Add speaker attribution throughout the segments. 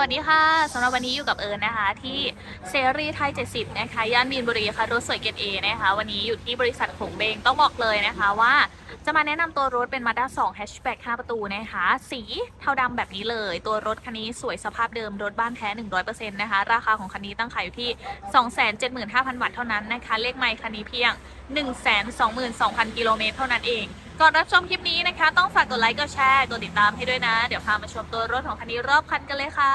Speaker 1: วัสดีค่ะสำหรับวันนี้อยู่กับเอิญนะคะ ที่เซรีไทย 70 นะคะย่านมีนบุรีค่ะรถสวยเกรดเอนะคะ วันนี้อยู่ที่บริษัทขงเบงต้องบอกเลยนะคะว่าจะมาแนะนำตัวรถเป็น Mazda 2 Hatchback 5 ประตูนะคะ สีเทาดำแบบนี้เลย ตัวรถคันนี้สวยสภาพเดิม รถบ้านแท้ 100%นะคะ ราคาของคันนี้ตั้งขายอยู่ที่ 275,000 บาทเท่านั้นนะคะ เลขไมค์คันนี้เพียง 122,000 กิโลเมตรเท่านั้นเอง ก่อนรับชมคลิปนี้นะคะ ต้องฝากกดไลค์กดแชร์กดติดตามให้ด้วยนะ เดี๋ยวพามาชมตัวรถของคันนี้รอบคันกันเลยค่ะ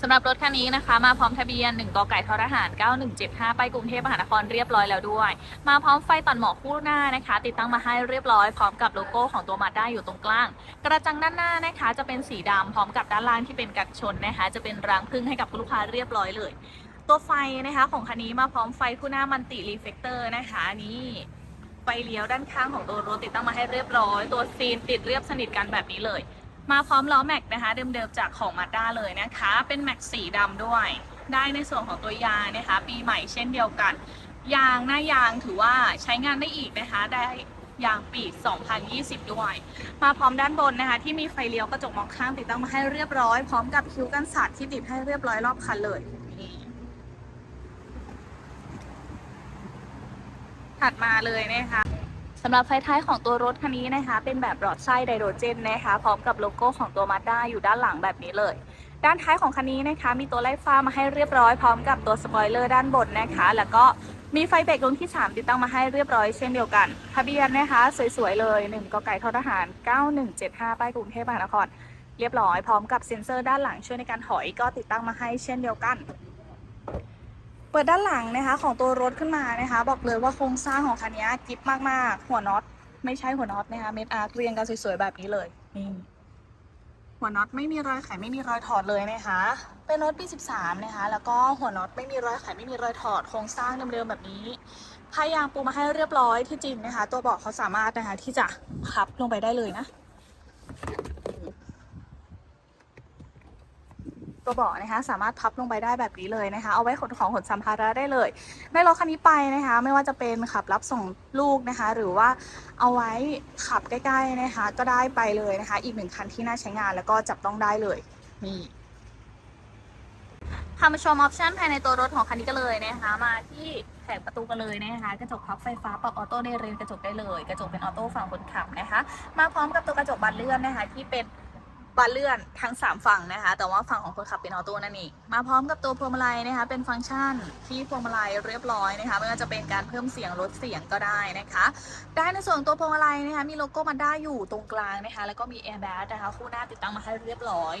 Speaker 1: สำหรับรถคันนี้นะคะ มาพร้อมทะเบียน 1กไก่ททหาร 9175 ไปกรุงเทพมหานครเรียบร้อยแล้วด้วย มาพร้อมไฟตัดหมอกคู่หน้านะคะ ติดตั้งมาให้เรียบร้อยพร้อมกับโลโก้ของตัวมาด้าอยู่ตรงกลาง กระจังด้านหน้านะคะ จะเป็นสีดำพร้อมกับด้านล่างที่เป็นกันชนนะคะ จะเป็นรางพึ่งให้กับลูกค้าเรียบร้อยเลย ตัวไฟนะคะของคันนี้มาพร้อมไฟคู่หน้ามันติรีเฟกเตอร์นะคะนี่ ฟเลี้ยวด้านข้างของตัวรถติดตั้งมาให้เรียบร้อย ตัวซีนติดเรียบสนิทกันแบบนี้เลย มาพร้อมล้อแม็กนะคะเดิมๆจากของมาด้าเลยนะคะ เป็นแม็กสีดำด้วย ได้ในส่วนของตัวยางนะคะ ปีใหม่เช่นเดียวกัน ยางหน้ายางถือว่าใช้งานได้อีกนะคะได้ยางปี2020 ด้วย มาพร้อมด้านบนนะคะ ที่มีไฟเลี้ยวกระจกมองข้างติดตั้งมาให้เรียบร้อย พร้อมกับคิ้วกันสัตว์ที่ติดให้เรียบร้อยรอบคันเลยนี่ ถัดมาเลยนะคะสำหรับไฟท้ายของตัวรถคันนี้นะคะ เป็นแบบหลอดไส้ไดโดรเจนนะคะพร้อมกับโลโก้ของตัวมาด้าอยู่ด้านหลังแบบนี้เลย ด้านท้ายของคันนี้นะคะ มีตัวไล่ฟ้ามาให้เรียบร้อยพร้อมกับตัวสปอยเลอร์ด้านบนนะคะ แล้วก็มีไฟเบรกดวงที่ 3 ติดตั้งมาให้เรียบร้อยเช่นเดียวกันทะเบียนนะคะ สวยๆ เลย1กไก่ททหาร 9175ป้ายกรุงเทพมหานครเรียบร้อยพร้อมกับเซ็นเซอร์ด้านหลังช่วยในการถอยก็ติดตั้งมาให้เช่นเดียวกัน เปิดด้านหลังนะคะของตัวรถขึ้นมานะคะ บอกเลยว่าโครงสร้างของคันนี้กิฟมากๆ หัวน็อตไม่ใช่หัวน็อตนะคะเม็ดอาร์เรียงกันสวยๆแบบนี้เลยนี่หัวน็อตไม่มีรอยไขไม่มีรอยถอดเลยนะคะ เป็นรถปี 13 นะคะ แล้วก็หัวน็อตไม่มีรอยไขไม่มีรอยถอดโครงสร้างเดิมๆแบบนี้พายางปูมาให้เรียบร้อยที่จริงนะคะ ตัวเบาะเขาสามารถนะคะที่จะพับลงไปได้เลยนะ ตัวเบาะนะคะ สามารถพับลงไปได้แบบนี้เลยนะคะ เอาไว้ขนของขนสัมภาระได้เลยในรถคันนี้ไปนะคะ ไม่ว่าจะเป็นขับรับส่งลูกนะคะ หรือว่าเอาไว้ขับใกล้ๆนะคะ ก็ได้ไปเลยนะคะ อีกหนึ่งคันที่น่าใช้งานแล้วก็จับต้องได้เลยนี่พามาชมออปชันภายในตัวรถของคันนี้กันเลยนะคะ มาที่แผงประตูกันเลยนะคะกระจกพับไฟฟ้าปรับออโต้ในเรนกระจกได้เลย กระจกเป็นออโต้ฝั่งคนขับนะคะ มาพร้อมกับตัวกระจกบานเลื่อนนะคะ ที่เป็น บานเลื่อนทั้ง 3 ฝั่งนะคะ แต่ว่าฝั่งของคนขับเป็นออโต้นั่นเองมาพร้อมกับตัวพวงมาลัยนะคะ เป็นฟังก์ชันที่พวงมาลัยเรียบร้อยนะคะไม่ว่าจะเป็นการเพิ่มเสียงลดเสียงก็ได้นะคะ ได้ในส่วนของตัวพวงมาลัยนะคะ มีโลโก้มาด้าอยู่ตรงกลางนะคะ แล้วก็มีแอร์แบ็นะคะ คู่หน้าติดตั้งมาให้เรียบร้อย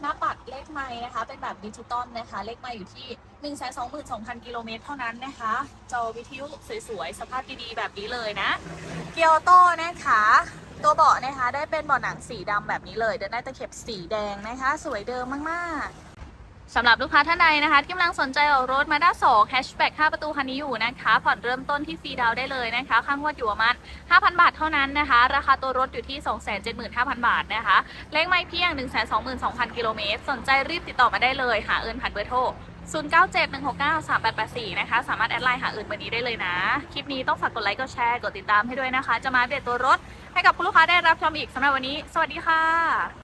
Speaker 1: หน้าปัดเลขไม้นะคะ เป็นแบบดิจิตอลนะคะ เลขไม้อยู่ที่1 2 2 0 0 0กิโลเมตรเท่านั้นนะคะ จอวิทยุสวยๆ สภาพดีๆ แบบนี้เลยนะ เกียร์ออโต้นะคะ ตัวเบาะนะคะ ได้เป็นเบาะหนังสีดำแบบนี้เลยเดินได้ตะเข็บสีแดงนะคะ สวยเดิมมากๆสำหรับลูกค้าท่านใดนะคะที่กำลังสนใจออกรถมาด้า2แฮชแบ็ก5ประตูคันนี้อยู่นะคะ ผ่อนเริ่มต้นที่ฟรีดาวได้เลยนะคะข้างวดอยู่ประมาณ5,000 บาทเท่านั้นนะคะ ราคาตัวรถอยู่ที่ 275,000 บาทนะคะเลขไม่เพียง 122,000 กิโลเมตร สนใจรีบติดต่อมาได้เลยหาเอิญผ่านเบอร์โทร 0971693884 นะคะ สามารถแอดไลน์หาเอิญเบอร์นี้ได้เลยนะ คลิปนี้ต้องฝากกดไลค์กดแชร์ กดติดตามให้ด้วยนะคะ จะมาอัปเดตัวรถให้กับคุณลูกค้าได้รับชมอีกสำหรับวันนี้ สวัสดีค่ะ